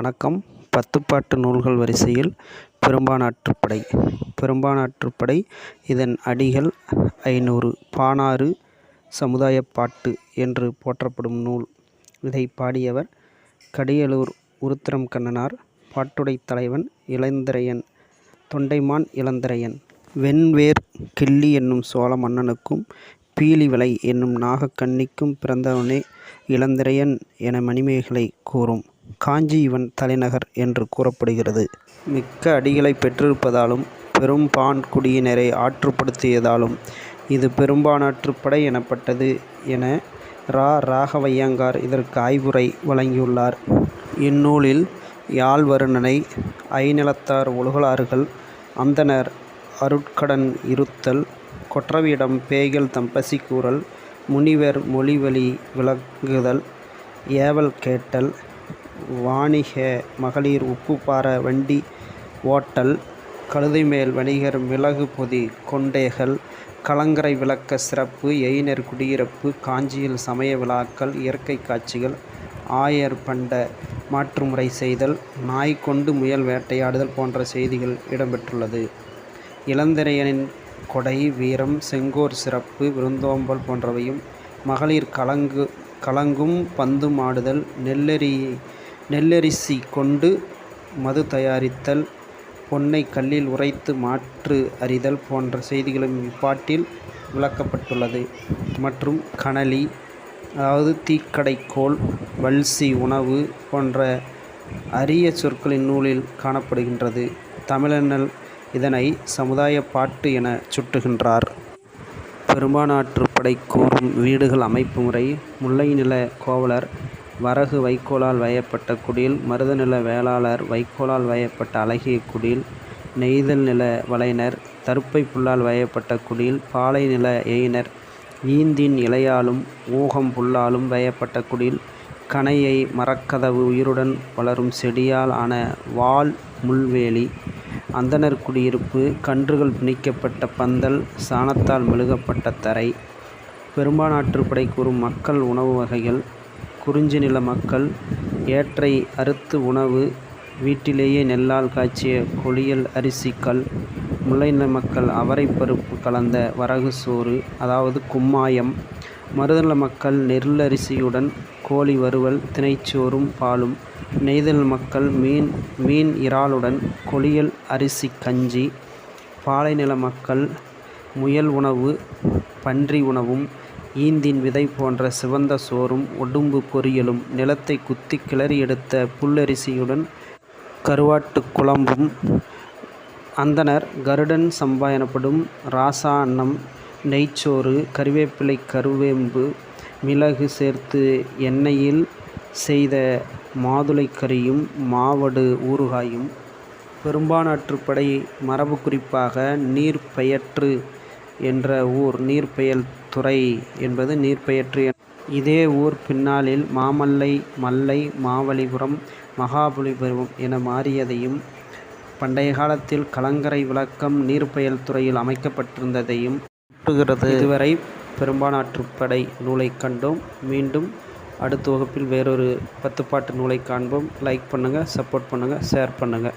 வணக்கம். பத்துப்பாட்டு நூல்கள் வரிசையில் பெரும்பானாற்றுப்படை. பெரும்பானாற்றுப்படை இதன் அடிகள் ஐநூறு. பானாறு சமுதாயப் பாட்டு என்று போற்றப்படும் நூல். இதை பாடியவர் கடியலூர் உருத்திரம் கண்ணனார். பாட்டுடைத் தலைவன் இளந்திரையன். தொண்டைமான் இளந்திரையன். வெண்வேர் கிள்ளி என்னும் சோழ மன்னனுக்கும் பீலிவளை என்னும் நாகக்கன்னிக்கும் பிறந்தவனே இளந்திரையன் என மணிமேகலை கூறும். காஞ்சி இவன் தலைநகர் என்று கூறப்படுகிறது. மிக்க அடிகளைப் பெற்றிருப்பதாலும் பெரும்பான்குடியினரை ஆற்றுப்படுத்தியதாலும் இது பெரும்பானாற்றுப்படை எனப்பட்டது என ரா ராகவையங்கார் இதற்கு ஆய்வுரை வழங்கியுள்ளார். இந்நூலில் யாழ்வருணனை ஐநிலத்தார் ஒழுகலாறுகள் அந்தணர் அருட்கடன் இருத்தல் கொற்றவையிடம் பேய்கள் தம்பசி கூறல் முனிவர் மொழிவழி விளங்குதல் ஏவல் கேட்டல் வாணிக மகளிர் உப்புப்பார வண்டி ஓட்டல் கழுதைமேல் வணிகர் மிளகு பொதி கொண்டைகள் கலங்கரை விளக்க சிறப்பு எயினர் குடியிருப்பு காஞ்சியில் சமய விழாக்கள் இயற்கை காட்சிகள் ஆயர் பண்ட மாற்றுமுறை செய்தல் நாய் கொண்டு முயல் வேட்டையாடுதல் போன்ற செய்திகள் இடம்பெற்றுள்ளது. இளந்திரையனின் கொடை வீரம் செங்கோர் சிறப்பு விருந்தோம்பல் போன்றவையும் மகளிர் கலங்கு கலங்கும் பந்துமாடுதல் ஆடுதல் நெல்லரிசி கொண்டு மது தயாரித்தல் பொன்னை கல்லில் உரைத்து மாற்று அறிதல் போன்ற செய்திகளும் இப்பாட்டில் விளக்கப்பட்டுள்ளது. மற்றும் கனலி அதாவது தீக்கடைக்கோள் வல்சி உணவு போன்ற அரிய சொற்கள் இந்நூலில் காணப்படுகின்றது. தமிழனல் இதனை சமுதாய பாட்டு என சுட்டுகின்றார். பெரும்பானாற்றுப்படை கூறும் வீடுகள் அமைப்பு முறை முல்லைநிலக் கோவலர் வரகு வைக்கோலால் வயப்பட்ட குடில் மருதநில வேளாளர் வைக்கோலால் வயப்பட்ட அழகிய குடில் நெய்தல் நில வலையினர் தருப்பை புல்லால் வயப்பட்ட குடில் பாலைநில எயினர் ஈந்தின் இலையாலும் ஊகம் புல்லாலும் வயப்பட்ட குடில் கனையை மரக்கதவு உயிருடன் வளரும் செடியால் ஆன வாள் முள்வேலி அந்தனர் அந்தணர் குடியிருப்பு கன்றுகள் பிணிக்கப்பட்ட பந்தல் சாணத்தால் மெழுகப்பட்ட தரை. பெரும்பானாற்றுப்படை கூறும் மக்கள் உணவு வகைகள் குறிஞ்சி நில மக்கள் ஏற்றை அறுத்து உணவு வீட்டிலேயே நெல்லால் காய்ச்சிய கொளியல் அரிசிக்கல் முல்லைநில மக்கள் அவரைப் பருப்பு கலந்த வரகு சோறு அதாவது கும்மாயம் மருதநில மக்கள் நெல்லரிசியுடன் கோழி வறுவல் தினைச்சோறும் பாலும் நெய்தல் மக்கள் மீன் மீன் இறாலுடன் கொளியல் அரிசி கஞ்சி பாலைநில மக்கள் முயல் உணவு பன்றி உணவும் ஈந்தின் விதை போன்ற சிவந்த சோறும் உடும்பு பொரியலும் நிலத்தை குத்திக் கிளறி எடுத்த புல்லரிசியுடன் கருவாட்டு குழம்பும் அந்தனர் கருடன் சம்பா எனப்படும் ராசா அன்னம் நெய்ச்சோறு கருவேப்பிலை கருவேம்பு மிளகு சேர்த்து எண்ணெயில் செய்த மாதுளை கறியும் மாவடு ஊறுகாயும். பெரும்பானாற்றுப்படை மரபு குறிப்பாக நீர் பெயற்று என்ற ஊர் நீர்பெயல் துறை என்பது நீர்பெயற்று இதே ஊர் பின்னாளில் மாமல்லை மல்லை மாவலிபுரம் மகாபலிபுரம் என மாறியதையும் பண்டைய காலத்தில் கலங்கரை விளக்கம் நீர்பெயல் துறையில் அமைக்கப்பட்டிருந்ததையும். இதுவரை பெரும்பானாற்றுப்படை நூலைக் கண்டோம். மீண்டும் அடுத்த வகுப்பில் வேறொரு பத்துப்பாட்டு நூலைக் காண்போம். லைக் பண்ணுங்க சப்போர்ட் பண்ணுங்க ஷேர் பண்ணுங்க.